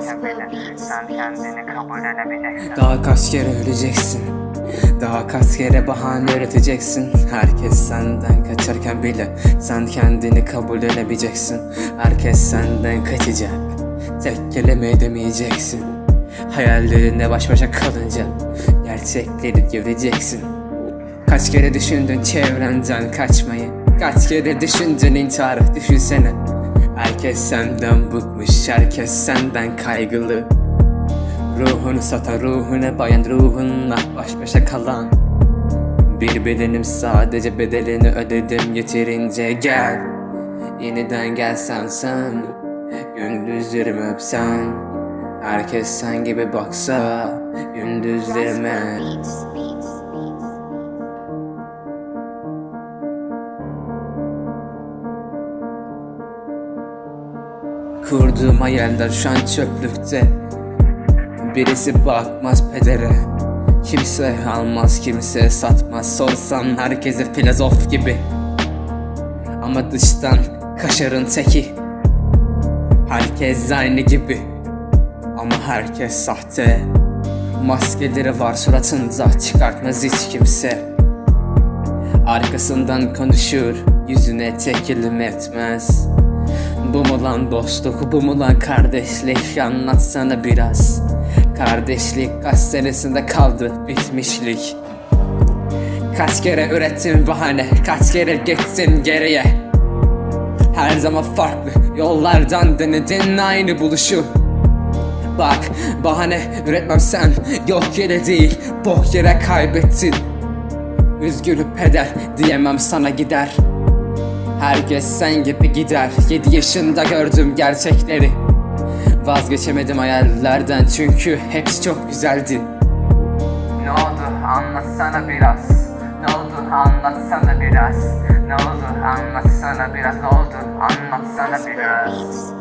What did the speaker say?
Sen kendini edebileceksin. Daha kaç kere öleceksin? Daha kaç kere bahane üreteceksin? Herkes senden kaçarken bile Sen kendini kabul edebileceksin. Herkes senden kaçacak. Tek kelime edemeyeceksin. Hayallerinle baş başa kalınca Gerçekleri göreceksin. Kaç kere düşündün çevrenden kaçmayı? Kaç kere düşündün intiharı düşünsene Herkes senden bıkmış Herkes senden kaygılı. Ruhunu satan ruhuna bayan ruhunla baş başa kalan. Bir bedenim sadece bedelini ödedim yeterince gel. Yeniden gelsen sen Gündüzlerimi öpsen Herkes sen gibi baksa Gündüzlerime Kurduğum hayaller şu an çöplükte. Birisi bakmaz pedere Kimse almaz kimse satmaz. Sorsam herkese filozof gibi. Ama dıştan kaşarın teki. Herkes aynı gibi. Ama herkes sahte. Maskeleri var suratında çıkartmaz hiç kimse. Arkasından konuşur Yüzüne tek etmez Bu mu lan dostluk bu mu lan kardeşlik? Anlatsana biraz. Kardeşlik kaç senesinde kaldı? Bitmişlik. Kaç kere ürettin bahane Kaç kere gittin geriye? Her zaman farklı yollardan denedin aynı buluşu. Bak bahane üretmem sen Yok yere değil. Bok yere kaybettin. Üzgünüm peder diyemem sana gider Herkes sen gibi gider. 7 yaşında gördüm gerçekleri. Vazgeçemedim hayallerden çünkü hepsi çok güzeldi. Ne oldu? Anlatsana biraz. Ne oldu? Anlatsana biraz. Ne oldu? Anlatsana biraz. Ne oldu? Anlatsana biraz.